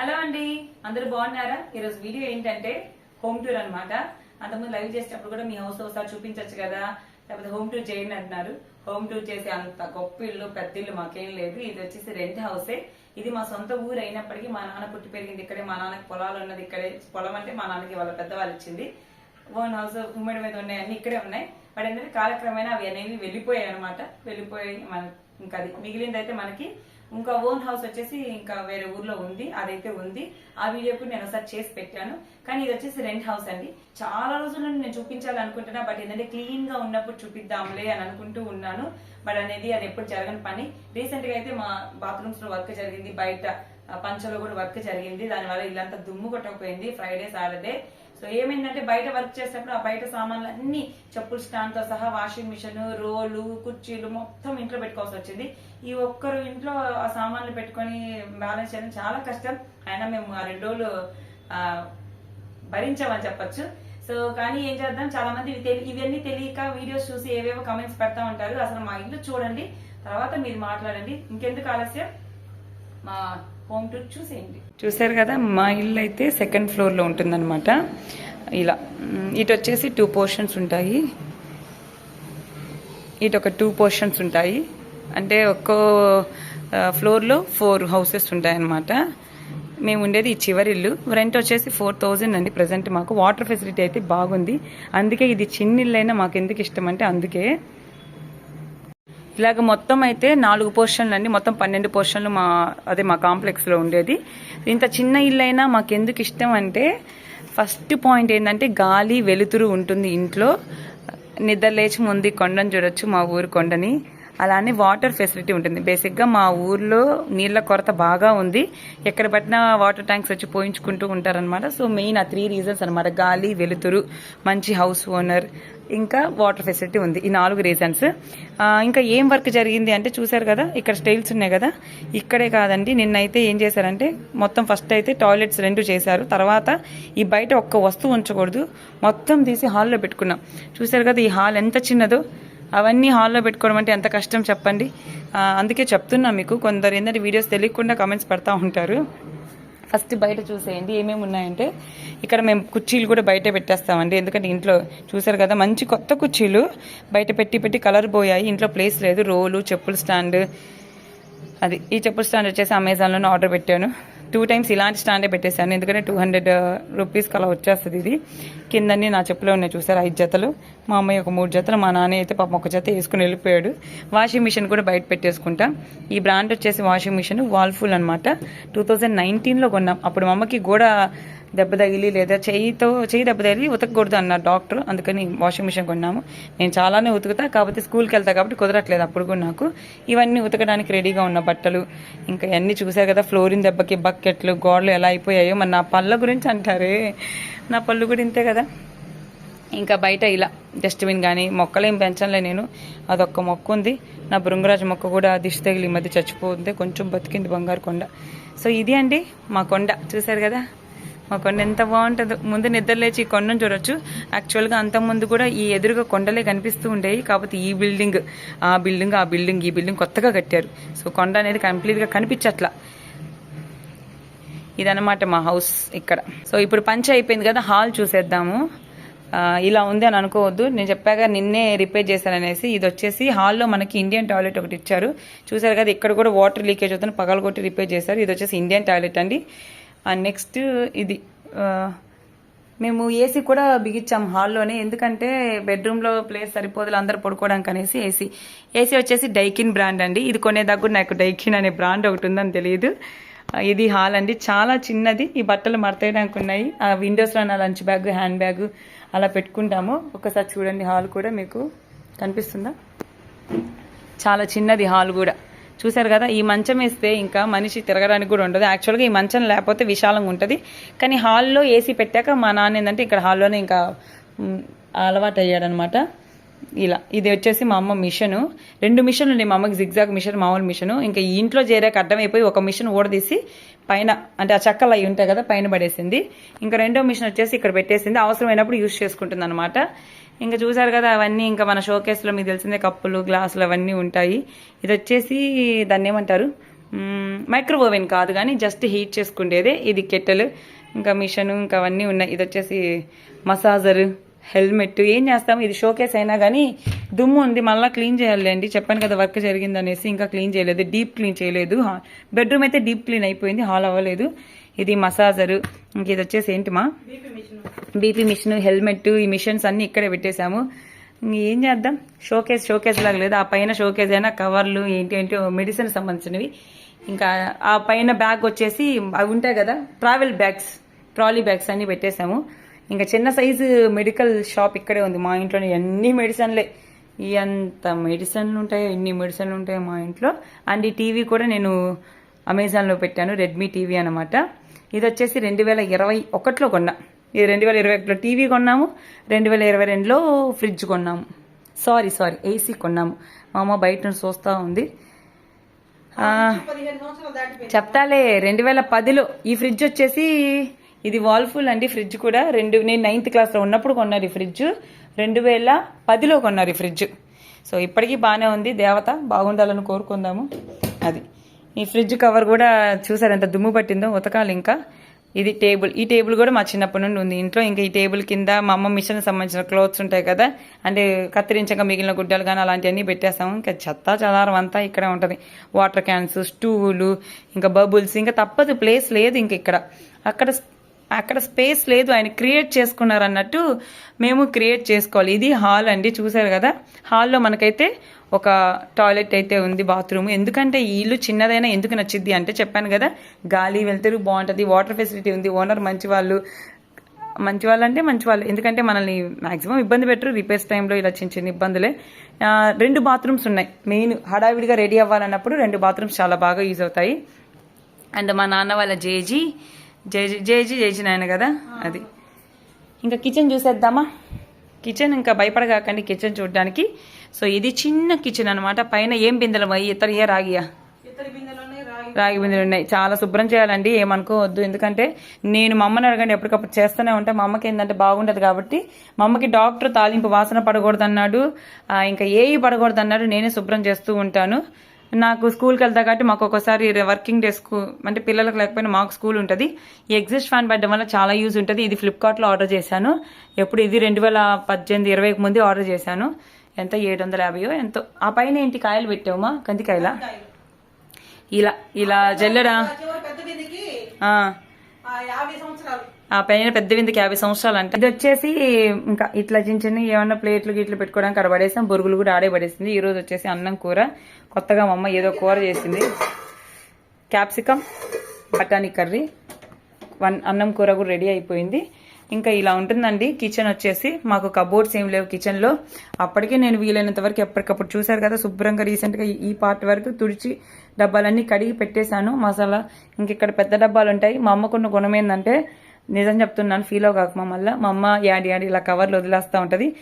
Hello అండి అందరూ బాగున్నారా? ఈరోజు వీడియో ఏంటంటే హోమ్ టూర్ అనమాట అంతకుముందు లైవ్ చేసేటప్పుడు కూడా మీ హౌస్ ఒకసారి చూపించవచ్చు కదా. లేకపోతే హోమ్ టూర్ చేయండి అంటున్నారు. హోమ్ టూర్ చేసే అంత గొప్ప ఇల్లు పెద్ద ఇల్లు మాకేం లేదు. ఇది వచ్చేసి రెంట్ హౌసే. ఇది మా సొంత ఊరు అయినప్పటికీ మా నాన్న పుట్టి పెరిగింది ఇక్కడే. మా నాన్నకి పొలాలు ఉన్నది ఇక్కడే. పొలం అంటే మా నాన్నకి వాళ్ళ పెద్దవాళ్ళు ఇచ్చింది. ఓన్ హౌస్ ఉమ్మడి మీద ఉన్నాయి అన్ని ఇక్కడే ఉన్నాయి. బట్ ఏంటంటే కాలక్రమేణా అవి అనేవి వెళ్ళిపోయాయి అనమాట వెళ్ళిపోయి మన ఇంకా అది మిగిలిందైతే అయితే మనకి ఇంకా ఓన్ హౌస్ వచ్చేసి ఇంకా వేరే ఊర్లో ఉంది అదైతే ఉంది. ఆ వీడియో కూడా నేను ఒకసారి చేసి పెట్టాను. కానీ ఇది వచ్చేసి రెంట్ హౌస్ అండి. చాలా రోజుల నుండి నేను చూపించాలి అనుకుంటున్నా బట్ ఏంటంటే క్లీన్గా ఉన్నప్పుడు చూపిద్దాంలే అని అనుకుంటూ ఉన్నాను. బట్ అనేది అది ఎప్పుడు జరగని పని. రీసెంట్గా అయితే మా బాత్రూమ్స్లో వర్క్ జరిగింది బయట పంచలో కూడా వర్క్ జరిగింది. దానివల్ల ఇల్లంతా దుమ్ము కొట్టకపోయింది. ఫ్రైడే సాటర్డే సో ఏమైందంటే బయట వర్క్ చేసేటప్పుడు ఆ బయట సామాన్లు అన్ని చెప్పుల స్టాండ్తో సహా వాషింగ్ మిషన్ రోలు కుర్చీలు మొత్తం ఇంట్లో పెట్టుకోవాల్సి వచ్చింది. ఈ ఒక్కరు ఇంట్లో ఆ సామాన్లు పెట్టుకొని బ్యాలెన్స్ చేయడం చాలా కష్టం. అయినా మేము ఆ రెండు రోజులు భరించామని చెప్పొచ్చు. సో కానీ ఏం చేద్దాం? చాలా మంది ఇవన్నీ తెలియక వీడియోస్ చూసి ఏవేవో కమెంట్స్ పెడతా ఉంటారు. అసలు మా ఇంట్లో చూడండి. తర్వాత మీరు మాట్లాడండి. ఇంకెందుకు ఆలస్యం? మా హోమ్ టూర్ చూసేయండి. చూసారు కదా మా ఇల్లు అయితే సెకండ్ ఫ్లోర్లో ఉంటుందన్నమాట. ఇలా ఇటు వచ్చేసి టూ పోర్షన్స్ ఉంటాయి. ఇటు ఒక టూ పోర్షన్స్ ఉంటాయి. అంటే ఒక్కో ఫ్లోర్లో ఫోర్ హౌసెస్ ఉంటాయన్నమాట. మేము ఉండేది ఈ చివరి ఇల్లు. రెంట్ వచ్చేసి ఫోర్ థౌజండ్ అండి. ప్రజెంట్ మాకు. వాటర్ ఫెసిలిటీ అయితే బాగుంది. అందుకే ఇది చిన్న ఇల్లు అయినా మాకు ఎందుకు ఇష్టం అంటే అందుకే. ఇలాగ మొత్తం అయితే నాలుగు పోర్షన్లు అండి. మొత్తం పన్నెండు పోర్షన్లు మా అదే మా కాంప్లెక్స్లో ఉండేది. ఇంత చిన్న ఇల్లు అయినా మాకెందుకు ఇష్టం అంటే ఫస్ట్ పాయింట్ ఏంటంటే గాలి వెలుతురు ఉంటుంది ఇంట్లో. నిద్ర లేచి ముందు కొండను చూడొచ్చు మా ఊరు కొండని. అలానే వాటర్ ఫెసిలిటీ ఉంటుంది. బేసిక్గా మా ఊర్లో నీళ్ళ కొరత బాగా ఉంది. ఎక్కడ పట్టినా వాటర్ ట్యాంక్స్ వచ్చి పోయించుకుంటూ ఉంటారనమాట సో మెయిన్ ఆ త్రీ రీజన్స్ అనమాట గాలి వెలుతురు మంచి హౌస్ ఓనర్ ఇంకా వాటర్ ఫెసిలిటీ ఉంది. ఈ నాలుగు రీజన్స్ ఇంకా ఏం వర్క్ జరిగింది అంటే చూసారు కదా ఇక్కడ స్టైల్స్ ఉన్నాయి కదా. ఇక్కడే కాదండి నిన్నైతే ఏం చేశారంటే మొత్తం ఫస్ట్ అయితే టాయిలెట్స్ రెండు చేశారు. తర్వాత ఈ బయట ఒక్క వస్తువు ఉంచకూడదు. మొత్తం తీసి హాల్లో పెట్టుకున్నాం. చూసారు కదా ఈ హాల్ ఎంత చిన్నదో. అవన్నీ హాల్లో పెట్టుకోవడం అంటే ఎంత కష్టం చెప్పండి. అందుకే చెప్తున్నా మీకు కొందరు ఏంటంటే వీడియోస్ తెలియకుండా కమెంట్స్ పెడతా ఉంటారు. ఫస్ట్ బయట చూసేయండి ఏమేమి ఉన్నాయంటే ఇక్కడ మేము కుర్చీలు కూడా బయట పెట్టేస్తామండి. ఎందుకంటే ఇంట్లో చూసారు కదా మంచి కొత్త కుర్చీలు బయట పెట్టి పెట్టి కలర్ పోయాయి. ఇంట్లో ప్లేస్ లేదు రోలు చెప్పుల స్టాండ్ అది ఈ చెప్పుల స్టాండ్ వచ్చేసి అమెజాన్లోనే ఆర్డర్ పెట్టాను. టూ టైమ్స్ ఇలాంటి స్టాండే పెట్టేశాను. ఎందుకంటే టూ హండ్రెడ్ రూపీస్కి అలా వచ్చేస్తుంది ఇది. కిందన్నీ నా చెప్పులో ఉన్నాయి చూసారు? ఐదు జతలు. మా అమ్మాయి ఒక మూడు జతలు మా నాన్న అయితే పాపం ఒక జత వేసుకుని వెళ్ళిపోయాడు. వాషింగ్ మిషన్ కూడా బయట పెట్టేసుకుంటా. ఈ బ్రాండ్ వచ్చేసి వాషింగ్ మిషన్ వాల్ఫుల్ అనమాట టూ థౌజండ్ నైన్టీన్లో కొన్నాం. అప్పుడు మా అమ్మకి గోడ దెబ్బ తగిలి లేదా చేయితో చేయి దెబ్బ తగిలి ఉతకకూడదు అన్నారు డాక్టర్. అందుకని వాషింగ్ మిషన్ కొన్నాము. నేను చాలానే ఉతుకుతా కాకపోతే స్కూల్కి వెళ్తా కాబట్టి కుదరట్లేదు అప్పుడు కూడా నాకు. ఇవన్నీ ఉతకడానికి రెడీగా ఉన్న బట్టలు ఇంకా ఇవన్నీ చూసారు కదా ఫ్లోరిన్ దెబ్బకి బకెట్లు గోడలు ఎలా అయిపోయాయో. మరి నా పళ్ళ గురించి అంటారే? నా పళ్ళు కూడా ఇంతే కదా. ఇంకా బయట ఇలా డస్ట్బిన్ కానీ మొక్కలేం పెంచలే నేను. అదొక్క మొక్క ఉంది. నా బృంగరాజు మొక్క కూడా దిష్టి తగిలి ఈ మధ్య చచ్చిపోతుంది. కొంచెం బతికింది బంగారు కొండ. సో ఇది అండి మా కొండ. చూసారు కదా? మా కొండ ఎంత బాగుంటుందో. ముందు నిద్రలేచి ఈ కొండను చూడొచ్చు. యాక్చువల్గా అంతకుముందు కూడా ఈ ఎదురుగా కొండలే కనిపిస్తూ ఉండేవి. కాకపోతే ఈ బిల్డింగ్ ఆ బిల్డింగ్ ఆ బిల్డింగ్ ఈ బిల్డింగ్ కొత్తగా కట్టారు. సో కొండ అనేది కంప్లీట్గా కనిపించట్లా. ఇదనమాట మా హౌస్ ఇక్కడ. సో ఇప్పుడు పంచ అయిపోయింది కదా హాల్ చూసేద్దాము. ఇలా ఉంది అని అనుకోవద్దు. నేను చెప్పాక నిన్నే రిపేర్ చేశాననేసి ఇది వచ్చేసి హాల్లో మనకి ఇండియన్ టాయిలెట్ ఒకటి ఇచ్చారు. చూసారు కదా ఇక్కడ కూడా వాటర్ లీకేజ్ అవుతుంది పగలగొట్టి రిపేర్ చేశారు. ఇది వచ్చేసి ఇండియన్ టాయిలెట్ అండి. నెక్స్ట్ ఇది మేము ఏసీ కూడా బిగించాం హాల్లోనే. ఎందుకంటే బెడ్రూమ్లో ప్లేస్ సరిపోదులు అందరూ పడుకోవడానికి అనేసి ఏసీ ఏసీ వచ్చేసి డైకిన్ బ్రాండ్ అండి. ఇది కొనేదాకా నాకు డైకిన్ అనే బ్రాండ్ ఒకటి ఉందని తెలియదు. ఇది హాల్ అండి. చాలా చిన్నది. ఈ బట్టలు మడతేయడానికి ఉన్నాయి. ఆ విండోస్లో నా లంచ్ బ్యాగ్ హ్యాండ్ బ్యాగ్ అలా పెట్టుకుంటాము. ఒకసారి చూడండి హాల్ కూడా మీకు కనిపిస్తుందా? చాలా చిన్నది హాల్ కూడా. చూసారు కదా ఈ మంచం వేస్తే ఇంకా మనిషి తిరగడానికి కూడా ఉండదు. యాక్చువల్గా ఈ మంచం లేకపోతే విశాలంగా ఉంటుంది. కానీ హాల్లో ఏసీ పెట్టాక మా నాన్న ఏంటంటే ఇక్కడ హాల్లోనే ఇంకా అలవాటు అయ్యాడనమాట ఇలా ఇది వచ్చేసి మా అమ్మ మిషను. రెండు మిషన్లు ఉన్నాయి మా అమ్మకి జిగ్జాగ్ మిషన్ మామూలు మిషను. ఇంకా ఈ ఇంట్లో చేరాక అడ్డమైపోయి ఒక మిషన్ ఊడదీసి పైన అంటే ఆ చక్కలు అవి ఉంటాయి కదా పైన పడేసింది. ఇంకా రెండో మిషన్ వచ్చేసి ఇక్కడ పెట్టేసింది. అవసరమైనప్పుడు యూజ్ చేసుకుంటుంది అనమాట ఇంకా చూసారు కదా అవన్నీ ఇంకా మన షోకేస్లో మీకు తెలిసిందే కప్పులు గ్లాసులు అవన్నీ ఉంటాయి. ఇది వచ్చేసి దాన్ని ఏమంటారు? మైక్రో ఓవెన్ కాదు కానీ జస్ట్ హీట్ చేసుకుండేదే. ఇది కెట్టెలు ఇంకా మిషన్ ఇంకా అవన్నీ ఉన్నాయి. ఇది వచ్చేసి మసాజరు హెల్మెట్. ఏం చేస్తాం? ఇది షోకేస్ అయినా కానీ దుమ్ము ఉంది మళ్ళీ క్లీన్ చేయాలండి చెప్పాను కదా వర్క్ జరిగిందనేసి ఇంకా క్లీన్ చేయలేదు డీప్ క్లీన్ చేయలేదు. బెడ్రూమ్ అయితే డీప్ క్లీన్ అయిపోయింది హాల్ అవ్వలేదు. ఇది మసాజరు. ఇంక ఇది వచ్చేసి ఏంటి మా? బీపీ మిషన్ హెల్మెట్ ఈ మిషన్స్ అన్నీ ఇక్కడే పెట్టేశాము. ఏం చేద్దాం? షోకేస్ షోకేస్ లాగా లేదు. ఆ పైన షోకేస్ అయినా కవర్లు ఏంటి ఏంటో మెడిసిన్ సంబంధించినవి. ఇంకా ఆ పైన బ్యాగ్ వచ్చేసి అవి ఉంటాయి కదా ట్రావెల్ బ్యాగ్స్ ట్రాలీ బ్యాగ్స్ అన్నీ పెట్టేశాము. ఇంకా చిన్న సైజు మెడికల్ షాప్ ఇక్కడే ఉంది. మా ఇంట్లో అన్ని మెడిసిన్లే. ఎంత మెడిసిన్లు ఉంటాయో? ఎన్ని మెడిసిన్లు ఉంటాయో మా ఇంట్లో? అండ్ ఈ టీవీ కూడా నేను అమెజాన్లో పెట్టాను. రెడ్మీ టీవీ అనమాట ఇది వచ్చేసి రెండు వేల ఇరవై ఒకటిలో కొన్నా. ఇది రెండు వేల ఇరవై ఒకటిలో టీవీ కొన్నాము. రెండు వేల ఇరవై రెండులో ఫ్రిడ్జ్ కొన్నాము. సారీ సారీ ఏసీ కొన్నాము. మా అమ్మ బయట నుంచి చూస్తూ ఉంది. చెప్తాలే రెండు వేల పదిలో ఈ ఫ్రిడ్జ్ వచ్చేసి ఇది వాల్ఫుల్ అండి ఫ్రిడ్జ్ కూడా. రెండు నేను నైన్త్ క్లాస్లో ఉన్నప్పుడు కొన్నారు ఈ ఫ్రిడ్జ్ రెండు వేల పదిలో కొన్నారు ఈ ఫ్రిడ్జ్ సో ఇప్పటికీ బాగానే ఉంది. దేవత బాగుండాలని కోరుకుందాము. అది. ఈ ఫ్రిడ్జ్ కవర్ కూడా చూసారు ఎంత దుమ్ము పట్టిందో? ఉతకాలి ఇంకా. ఇది టేబుల్ ఈ టేబుల్ కూడా మా చిన్నప్పటి నుండి ఉంది. ఇంట్లో ఇంకా ఈ టేబుల్ కింద మా అమ్మ మిషన్ సంబంధించిన క్లోత్స్ ఉంటాయి కదా. అంటే కత్తిరించక మిగిలిన గుడ్డలు కానీ అలాంటివన్నీ పెట్టేస్తాము. ఇంకా చెత్త చదారం అంతా ఇక్కడే ఉంటుంది. వాటర్ క్యాన్స్ స్టూలు ఇంకా బబుల్స్ ఇంకా తప్పదు. ప్లేస్ లేదు ఇంక ఇక్కడ. అక్కడ అక్కడ స్పేస్ లేదు ఆయన క్రియేట్ చేసుకున్నారు అన్నట్టు మేము క్రియేట్ చేసుకోవాలి. ఇది హాల్ అండి చూసారు కదా? హాల్లో మనకైతే ఒక టాయిలెట్ అయితే ఉంది బాత్రూమ్. ఎందుకంటే ఈ ఇల్లు చిన్నదైనా ఎందుకు నచ్చిద్ది అంటే చెప్పాను కదా గాలి వెళ్తారు బాగుంటుంది వాటర్ ఫెసిలిటీ ఉంది ఓనర్ మంచి వాళ్ళు మంచి వాళ్ళు అంటే మంచి వాళ్ళు ఎందుకంటే మనల్ని మాక్సిమం ఇబ్బంది పెట్టరు రిపేర్స్ టైంలో ఇలా చిన్న చిన్న ఇబ్బందులే. రెండు బాత్రూమ్స్ ఉన్నాయి. మెయిన్ హడావిడిగా రెడీ అవ్వాలన్నప్పుడు రెండు బాత్రూమ్స్ చాలా బాగా యూజ్ అవుతాయి. అండ్ మా నాన్న వాళ్ళ జేజీ జేజీ జేజీ జేజీ నాయన కదా? అది. ఇంకా కిచెన్ చూసేద్దామా? కిచెన్ ఇంకా భయపడగాకండి కిచెన్ చూడడానికి. సో ఇది చిన్న కిచెన్ అనమాట పైన ఏం బిందెలు ఇతర ఏ రాగియా రాగి బిందెలు ఉన్నాయి చాలా శుభ్రం చేయాలండి ఏమనుకోవద్దు ఎందుకంటే నేను మా అమ్మని అడగండి ఎప్పటికప్పుడు చేస్తూనే ఉంటా. మా అమ్మకి ఏంటంటే బాగుండదు కాబట్టి మా అమ్మకి డాక్టర్ తాలింపు వాసన పడకూడదు అన్నాడు ఇంకా ఏవి పడకూడదు అన్నాడు నేనే శుభ్రం చేస్తూ ఉంటాను. నాకు స్కూల్కి వెళ్తా కాబట్టి మాకు ఒక్కోసారి వర్కింగ్ డే స్కూల్ అంటే పిల్లలకు లేకపోయినా మాకు స్కూల్ ఉంటుంది. ఈ ఎగ్జిస్ట్ ఫ్యాన్ పెట్టడం వల్ల చాలా యూజ్ ఉంటుంది. ఇది ఫ్లిప్కార్ట్లో ఆర్డర్ చేశాను. ఎప్పుడు ఇది రెండు వేల పద్దెనిమిది ఇరవైకి ముందే ఆర్డర్ చేశాను. ఎంత? ఏడు వందల యాభైయో ఎంతో. ఆ పైన ఏంటి కాయలు పెట్టావుమా? కందికాయలా? ఇలా ఇలా జల్లెడా? యాభై సంవత్సరాలు. ఆ పైన పెద్ద విందుకి యాభై సంవత్సరాలు అంటే ఇది వచ్చేసి ఇంకా ఇట్లా చిన్న చిన్న ఏమన్నా ప్లేట్లు గిట్లు పెట్టుకోవడానికి అక్కడ పడేసాం. బొరుగులు కూడా ఆడే పడేసింది. ఈ రోజు వచ్చేసి అన్నం కూర. కొత్తగా మా అమ్మ ఏదో కూర చేసింది. Capsicum బటానీ curry. వన్ అన్నం కూర కూడా రెడీ అయిపోయింది. ఇంకా ఇలా ఉంటుందండి. కిచెన్ వచ్చేసి మాకు కబోర్డ్స్ ఏం లేవు కిచెన్లో. అప్పటికే నేను వీలైనంత వరకు ఎప్పటికప్పుడు చూశారు కదా శుభ్రంగా రీసెంట్గా ఈ- ఈ పార్ట్ వరకు తుడిచి డబ్బాలన్నీ కడిగి పెట్టేశాను. మసాలా ఇంక ఇక్కడ పెద్ద డబ్బాలు ఉంటాయి. మా అమ్మకున్న గుణం ఏంటంటే నిజం చెప్తున్నాను ఫీల్ అవ్వక మళ్ళీ మా అమ్మ యాడి యాడి ఇలా కవర్లు వదిలేస్తూ ఉంటుంది.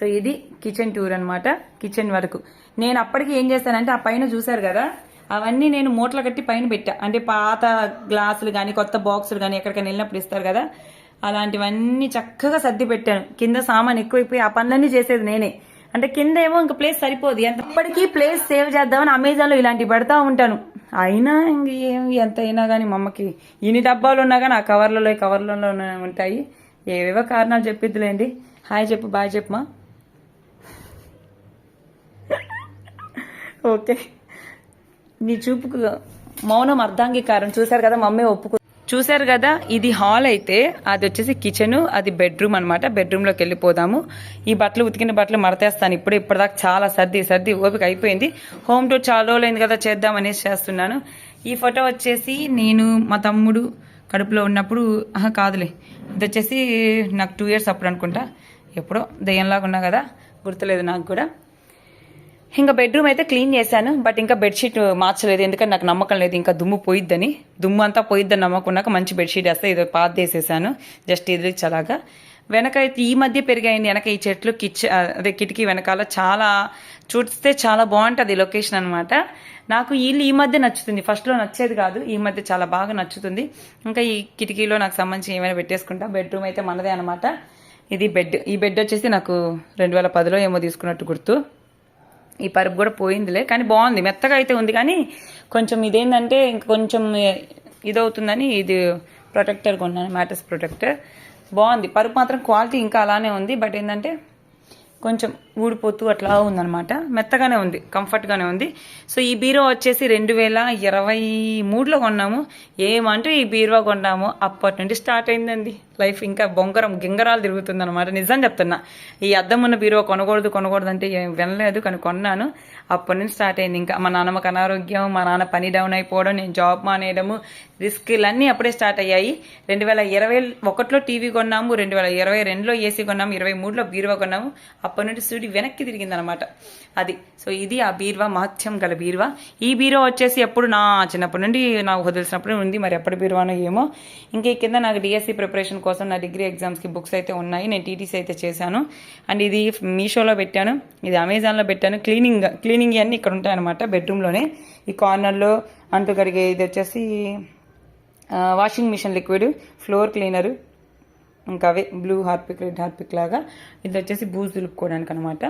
సో ఇది కిచెన్ టూర్ అనమాట కిచెన్ వరకు. నేను అప్పటికి ఏం చేశానంటే ఆ పైన చూశారు కదా అవన్నీ నేను మూటలు కట్టి పైన పెట్టా. అంటే పాత గ్లాసులు కానీ కొత్త బాక్సులు కానీ ఎక్కడికైనా వెళ్ళినప్పుడు ఇస్తారు కదా అలాంటివన్నీ చక్కగా సర్ది పెట్టాను. కింద సామాన్ ఎక్కువైపోయి ఆ పనులన్నీ చేసేది నేనే. అంటే కింద ఏమో ఇంకా ప్లేస్ సరిపోదు. ఎంతప్పటికీ ప్లేస్ సేవ్ చేద్దామని అమెజాన్లో ఇలాంటివి పెడతా ఉంటాను. అయినా ఇంక ఏం ఎంత అయినా కానీ మా అమ్మకి ఇన్ని డబ్బాలు ఉన్నా కానీ ఆ కవర్లలో కవర్లలో ఉంటాయి. ఏవేవో కారణాలు చెప్పిద్దులేండి. హాయ్ చెప్పు బాయ్ చెప్పమా ఓకే. నీ చూపుకు మౌనం అర్ధాంగీకారం. చూశారు కదా మమ్మీ ఒప్పుకు చూశారు కదా ఇది హాల్ అయితే అది వచ్చేసి కిచెన్ అది బెడ్రూమ్ అనమాట బెడ్రూమ్లోకి వెళ్ళిపోదాము. ఈ బట్టలు ఉతికిన బట్టలు మడతేస్తాను. ఇప్పుడు ఇప్పటిదాకా చాలా సర్ది సర్ది ఓపిక అయిపోయింది. హోమ్ టూర్ చాలా రోజులైంది కదా చేద్దాం అనేసి చేస్తున్నాను. ఈ ఫోటో వచ్చేసి నేను మా తమ్ముడు కడుపులో ఉన్నప్పుడు ఆహా కాదులే. ఇది వచ్చేసి నాకు టూ ఇయర్స్ అప్పుడు అనుకుంటా. ఎప్పుడో దయ్యంలాగా ఉన్నా కదా గుర్తులేదు నాకు కూడా. ఇంకా బెడ్రూమ్ అయితే క్లీన్ చేశాను బట్ ఇంకా బెడ్షీట్ మార్చలేదు. ఎందుకంటే నాకు నమ్మకం లేదు ఇంకా దుమ్ము పోయిద్దని. దుమ్ము అంతా పోయిద్దని నమ్మకున్నాక మంచి బెడ్షీట్ వేస్తే ఇది పాత వేసేసాను జస్ట్ ఇది వెనక అయితే ఈ మధ్య పెరిగాయండి వెనక ఈ చెట్లు కిచ్ అదే కిటికీ వెనకాల చాలా చూస్తే చాలా బాగుంటుంది లొకేషన్ అనమాట నాకు ఇల్లు ఈ మధ్య నచ్చుతుంది. ఫస్ట్లో నచ్చేది కాదు ఈ మధ్య చాలా బాగా నచ్చుతుంది. ఇంకా ఈ కిటికీలో నాకు సంబంధించి ఏమైనా పెట్టేసుకుంటా. బెడ్రూమ్ అయితే మనదే అనమాట ఇది బెడ్ ఈ బెడ్ వచ్చేసి నాకు రెండు వేల పదిలో ఏమో తీసుకున్నట్టు గుర్తు. ఈ పరుపు కూడా పోయిందిలే కానీ బాగుంది. మెత్తగా అయితే ఉంది కానీ కొంచెం ఇదేంటంటే ఇంక కొంచెం ఇదవుతుందని ఇది ప్రొటెక్టర్ కొన్నాను మ్యాటర్స్ ప్రొటెక్టర్. బాగుంది. పరుపు మాత్రం క్వాలిటీ ఇంకా అలానే ఉంది బట్ ఏంటంటే కొంచెం ఊడిపోతూ అట్లా ఉందన్నమాట. మెత్తగానే ఉంది కంఫర్ట్గానే ఉంది. సో ఈ బీరో వచ్చేసి రెండు వేల ఇరవై మూడులో కొన్నాము. ఏమంటూ ఈ బీరువా కొన్నాము. అప్పటి నుండి స్టార్ట్ అయిందండి. లైఫ్ ఇంకా బొంగరం గింగరాలు తిరుగుతుంది అనమాట నిజం చెప్తున్నా ఈ అద్దం ఉన్న బీరువా కొనకూడదు కొనకూడదు అంటే ఏం వినలేదు కానీ కొన్నాను. అప్పటి నుంచి స్టార్ట్ అయింది. ఇంకా మా నాన్నమ్మకి అనారోగ్యం మా నాన్న పని డౌన్ అయిపోవడం నేను జాబ్ మానేయడము రిస్క్లన్నీ అప్పుడే స్టార్ట్ అయ్యాయి. రెండు వేల ఇరవై ఒకటిలో టీవీ కొన్నాము రెండు వేల ఇరవై రెండులో ఏసీ కొన్నాము ఇరవై మూడులో బీరువా కొన్నాము. అప్పటి నుండి సూడి వెనక్కి తిరిగింది అనమాట అది. సో ఇది ఆ బీరువా మహత్యం గల బీరువా. ఈ బీరువా వచ్చేసి ఎప్పుడు నా చిన్నప్పటి నుండి నాకు వదిలిసినప్పుడు ఉంది. మరి ఎప్పటి బీరువానో ఏమో. ఇంకా కింద నాకు డిఎస్సి ప్రిపరేషన్ కోసం నా డిగ్రీ ఎగ్జామ్స్కి బుక్స్ అయితే ఉన్నాయి. నేను టీటీసీ అయితే చేశాను. అండ్ ఇది మీషోలో పెట్టాను. ఇది అమెజాన్లో పెట్టాను. క్లీనింగ్ క్లీనింగ్ అన్నీ ఇక్కడ ఉంటాయన్నమాట బెడ్రూమ్లోనే. ఈ కార్నర్లో అంటు కడిగే ఇది వచ్చేసి washing machine liquid floor cleaner ఇంకా అవే బ్లూ హార్పిక్ రెడ్ హార్పిక్ లాగా. ఇది వచ్చేసి బూజు దులుపుకోవడానికి అనమాట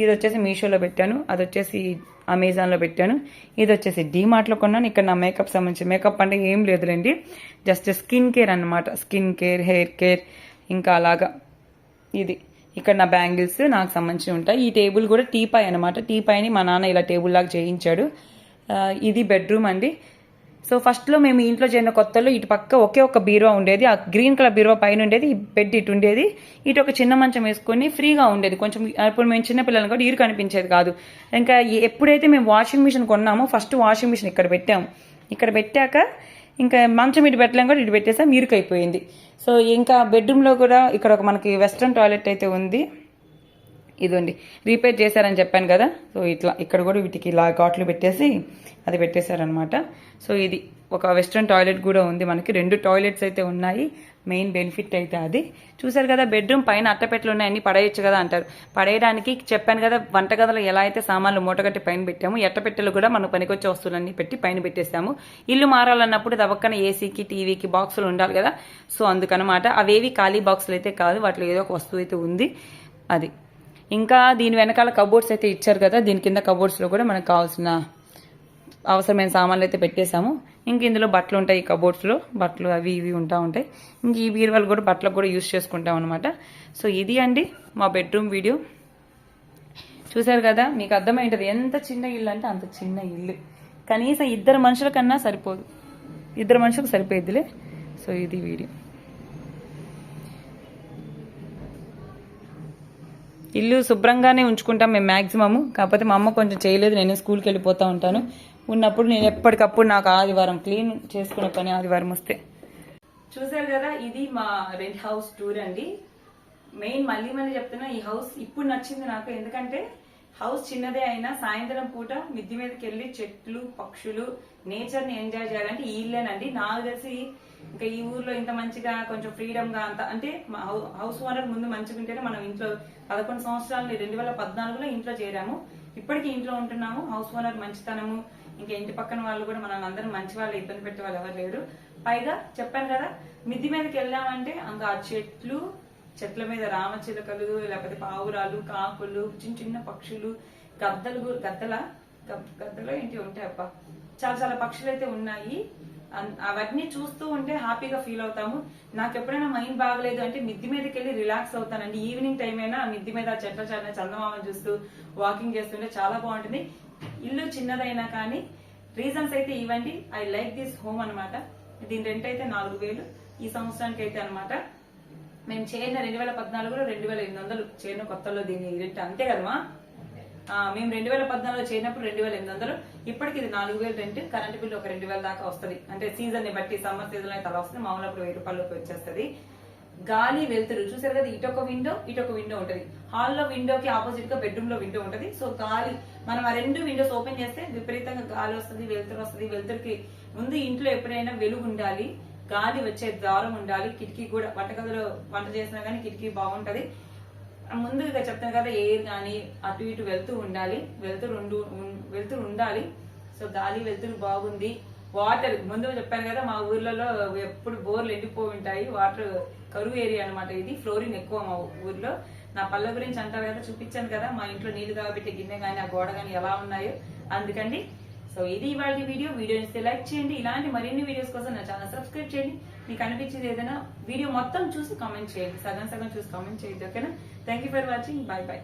ఇది వచ్చేసి మీషోలో పెట్టాను. అది వచ్చేసి అమెజాన్లో పెట్టాను. ఇది వచ్చేసి డీమార్ట్లో కొన్నాను. ఇక్కడ నా మేకప్ సంబంధించి మేకప్ అంటే ఏం లేదులేండి. జస్ట్ స్కిన్ కేర్ అన్నమాట. స్కిన్ కేర్ హెయిర్ కేర్ ఇంకా అలాగా. ఇది. ఇక్కడ నా బ్యాంగిల్స్ నాకు సంబంధించి ఉంటాయి. ఈ టేబుల్ కూడా టీపాయ్ అనమాట టీపాయ్ని మా నాన్న ఇలా టేబుల్ లాగా చేయించాడు. ఇది బెడ్రూమ్ అండి. సో ఫస్ట్లో మేము ఇంట్లో చేరిన కొత్తలో ఇటు పక్క ఒకే ఒక బీరువా ఉండేది. ఆ గ్రీన్ కలర్ బీరువా పైన ఉండేది బెడ్ ఇటు ఉండేది. ఇటు ఒక చిన్న మంచం వేసుకొని ఫ్రీగా ఉండేది. కొంచెం అప్పుడు మేము చిన్నపిల్లలు కూడా ఇరు కనిపించేది కాదు. ఇంకా ఎప్పుడైతే మేము వాషింగ్ మిషన్ కొన్నామో ఫస్ట్ వాషింగ్ మిషన్ ఇక్కడ పెట్టాము. ఇక్కడ పెట్టాక ఇంకా మంచం ఇటు పెట్టలేం కూడా ఇటు పెట్టేసాం ఇరుకైపోయింది. సో ఇంకా బెడ్రూమ్లో కూడా ఇక్కడ ఒక మనకి వెస్ట్రన్ టాయిలెట్ అయితే ఉంది. ఇదండి రీపేర్ చేశారని చెప్పాను కదా. సో ఇట్లా ఇక్కడ కూడా వీటికి ఇలా ఘాట్లు పెట్టేసి అది పెట్టేశారనమాట. సో ఇది ఒక వెస్ట్రన్ టాయిలెట్ కూడా ఉంది మనకి. రెండు టాయిలెట్స్ అయితే ఉన్నాయి. మెయిన్ బెనిఫిట్ అయితే అది. చూసారు కదా బెడ్రూమ్ పైన అట్టపెట్టలు ఉన్నాయని పడేయచ్చు కదా అంటారు. పడేయడానికి చెప్పాను కదా వంటగదిలో ఎలా అయితే సామాన్లు మూటగట్టి పైన పెట్టాము ఎట్టపెట్టెలు కూడా మనకు పనికొచ్చే వస్తువులన్నీ పెట్టి పైన పెట్టేసాము ఇల్లు మారాలన్నప్పుడు దవక్కన ఏసీకి టీవీకి బాక్సులు ఉండాలి కదా. సో అందుకనమాట. అవేవి ఖాళీ బాక్సులు అయితే కాదు వాటిలో ఏదో ఒక వస్తువు అయితే ఉంది. అది. ఇంకా దీని వెనకాల కబోర్డ్స్ అయితే ఇచ్చారు కదా దీని కింద కబోర్డ్స్లో కూడా మనకు కావాల్సిన అవసరమైన సామాన్లు అయితే పెట్టేశాము. ఇంక ఇందులో బట్టలు ఉంటాయి ఈ కబోర్డ్స్లో బట్టలు అవి ఇవి ఉంటా ఉంటాయి. ఇంక ఈ బీరువాలు కూడా బట్టలకు కూడా యూస్ చేసుకుంటాం అనమాట సో ఇది అండి మా బెడ్రూమ్ వీడియో చూశారు కదా మీకు అర్థమైంటుంది ఎంత చిన్న ఇల్లు అంటే అంత చిన్న ఇల్లు. కనీసం ఇద్దరు మనుషుల కన్నా సరిపోదు. ఇద్దరు మనుషులకు సరిపోయిద్దిలే. సో ఇది వీడియో. ఇల్లు శుభ్రంగానే ఉంచుకుంటాం మేము మ్యాక్సిమము కాకపోతే మా అమ్మ కొంచెం చేయలేదు నేను స్కూల్కి వెళ్ళిపోతూ ఉంటాను. ఉన్నప్పుడు నేను ఎప్పటికప్పుడు నాకు ఆదివారం క్లీన్ చేసుకునే పని ఆదివారం వస్తే. చూసారు కదా ఇది మా రెంట్ హౌస్ టూర్ అండి. మెయిన్ మళ్ళీ మళ్ళీ చెప్తున్నా ఈ హౌస్ ఇప్పుడు నచ్చింది నాకు. ఎందుకంటే హౌస్ చిన్నదే అయినా సాయంత్రం పూట మిద్ది మీదకి వెళ్ళి చెట్లు పక్షులు నేచర్ని ఎంజాయ్ చేయాలంటే ఈ ఇల్లేనండి. నాకు తెలిసి ఇంకా ఈ ఊర్లో ఇంత మంచిగా కొంచెం ఫ్రీడమ్గా అంత అంటే హౌస్ ఓనర్ ముందు మంచిగా ఉంటేనే మనం ఇంట్లో పదకొండు సంవత్సరాలు రెండు వేల పద్నాలుగులో ఇంట్లో చేరాము. ఇప్పటికీ ఇంట్లో ఉంటున్నాము. హౌస్ ఓనర్ మంచితనము ఇంకా ఇంటి పక్కన వాళ్ళు కూడా మనం అందరం మంచి వాళ్ళు ఇబ్బంది పెట్టే వాళ్ళు ఎవరు లేరు. పైగా చెప్పాను కదా మిద్ది మీదకి వెళ్ళామంటే ఇంకా ఆ చెట్లు చెట్ల మీద రామచిలుకలు లేకపోతే పావురాలు కాకులు చిన్న చిన్న పక్షులు గద్దలు గద్దల? గద్దలు ఏంటి ఉంటాయి అబ్బా? చాలా చాలా పక్షులు అయితే ఉన్నాయి. అన్- అవన్నీ చూస్తూ ఉంటే హ్యాపీగా ఫీల్ అవుతాము. నాకు ఎప్పుడైనా మైండ్ బాగలేదు అంటే మిద్ది మీదకి వెళ్ళి రిలాక్స్ అవుతానండి. ఈవినింగ్ టైం అయినా మిద్ది మీద చెట్ల చెట్ల చందమామని చూస్తూ వాకింగ్ చేస్తుంటే చాలా బాగుంటుంది. ఇల్లు చిన్నదైనా కానీ రీజన్స్ అయితే ఇవ్వండి. ఐ లైక్ దిస్ హోమ్ అన్నమాట. దీని రెంట్ అయితే నాలుగు వేలు. ఈ సంవత్సరానికి అయితే అనమాట మేము చేరిన రెండు వేల పద్నాలుగులో రెండు వేల ఎనిమిది వందలు చేరిన కొత్తలో దీని రెంట్ అంతే కదమ్మా? ఆ, మేము రెండు వేల పద్నాలుగులో చేరినప్పుడు రెండు వేల ఎనిమిది వందలు ఇప్పటికి ఇది నాలుగు వేలు రెంట్ కరెంట్ బిల్ ఒక రెండు వేల దాకా వస్తుంది. అంటే సీజన్ని బట్టి సమ్మర్ సీజన్ అయితే అలా వస్తుంది మామూలు అప్పుడు వెయ్యి రూపాయలకి వచ్చేస్తుంది. గాలి వెళ్తురు చూసారు కదా ఇటొక విండో ఇటొక విండో ఉంటది. హాల్లో విండోకి ఆపోజిట్గా బెడ్రూమ్లో విండో ఉంటుంది. సో గాలి మనం ఆ రెండు విండోస్ ఓపెన్ చేస్తే విపరీతంగా గాలి వస్తుంది వెలుతురు వస్తుంది. వెలుతురుకి ముందు ఇంట్లో ఎప్పుడైనా వెలుగు ఉండాలి. గాలి వచ్చే ద్వారం ఉండాలి. కిటికీ కూడా వంటగదిలో వంట చేసినా కానీ కిటికీ బాగుంటది. ముందుగా చెప్తాను కదా ఎయిర్ కానీ అటు ఇటు వెళ్తూ ఉండాలి. వెళ్తురు రెండు ఉన్- వెళ్తురు ఉండాలి. సో గాలి వెళ్తురు బాగుంది. వాటర్ ముందు చెప్పాను కదా మా ఊర్లలో ఎప్పుడు బోర్లు ఎండిపోయి ఉంటాయి. వాటర్ కరువు ఏరియా అనమాట ఇది. ఫ్లోరింగ్ ఎక్కువ మా ఊర్లో. నా పళ్ళ గురించి అంటారు కదా చూపించాను కదా. మా ఇంట్లో నీళ్ళు కాబట్టి గిన్నె కానీ ఆ గోడ కానీ ఎలా ఉన్నాయో. అందుకండి సో ఇది ఇవాళ వీడియో. వీడియో ఇస్తే లైక్ చేయండి. ఇలాంటి మరిన్ని వీడియోస్ కోసం నా ఛానల్ సబ్స్క్రైబ్ చేయండి. మీకు అనిపించేది ఏదైనా వీడియో మొత్తం చూసి కామెంట్ చేయండి. సగం సగం చూసి కామెంట్ చేయండి ఓకేనా? Thank you for watching bye bye